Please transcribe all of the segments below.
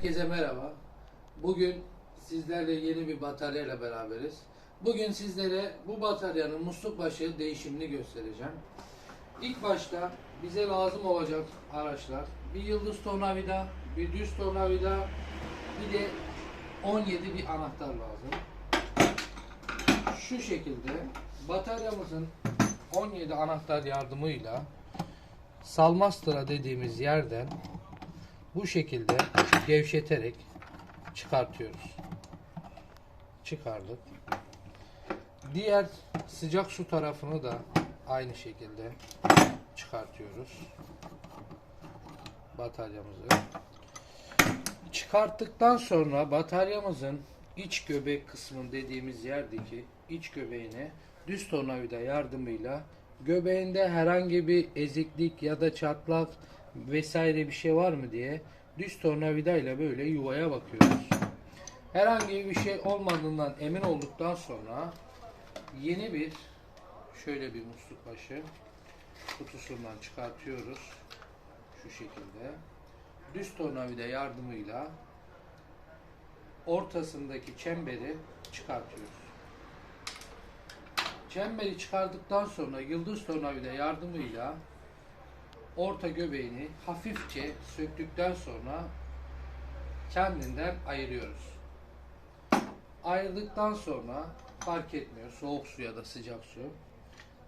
Herkese merhaba. Bugün sizlerle yeni bir bataryayla beraberiz. Bugün sizlere bu bataryanın musluk başı değişimini göstereceğim. İlk başta bize lazım olacak araçlar bir yıldız tornavida, bir düz tornavida, bir de 17 bir anahtar lazım. Şu şekilde bataryamızın 17 anahtar yardımıyla salmastıra dediğimiz yerden bu şekilde gevşeterek çıkartıyoruz. Çıkardık. Diğer sıcak su tarafını da aynı şekilde çıkartıyoruz. Bataryamızı. Çıkarttıktan sonra bataryamızın iç göbek kısmı dediğimiz yerdeki iç göbeğine düz tornavida yardımıyla göbeğinde herhangi bir eziklik ya da çatlak vesaire bir şey var mı diye düz tornavida ile böyle yuvaya bakıyoruz. Herhangi bir şey olmadığından emin olduktan sonra yeni bir şöyle bir musluk başı kutusundan çıkartıyoruz. Şu şekilde. Düz tornavida yardımıyla ortasındaki çemberi çıkartıyoruz. Çemberi çıkardıktan sonra yıldız tornavida yardımıyla orta göbeğini hafifçe söktükten sonra kendinden ayırıyoruz. Ayırdıktan sonra fark etmiyor soğuk su ya da sıcak su.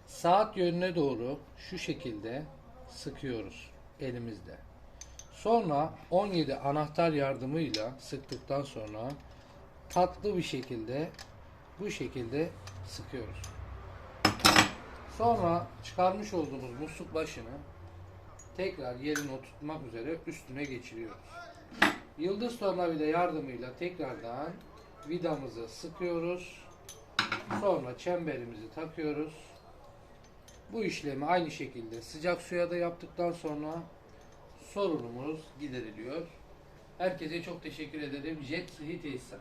Saat yönüne doğru şu şekilde sıkıyoruz elimizde. Sonra 17 anahtar yardımıyla sıktıktan sonra tatlı bir şekilde bu şekilde sıkıyoruz. Sonra çıkarmış olduğumuz musluk başını tekrar yerine oturtmak üzere üstüne geçiriyoruz. Yıldız tornavida yardımıyla tekrardan vidamızı sıkıyoruz. Sonra çemberimizi takıyoruz. Bu işlemi aynı şekilde sıcak suya da yaptıktan sonra sorunumuz gideriliyor. Herkese çok teşekkür ederim. Jet Tesisat.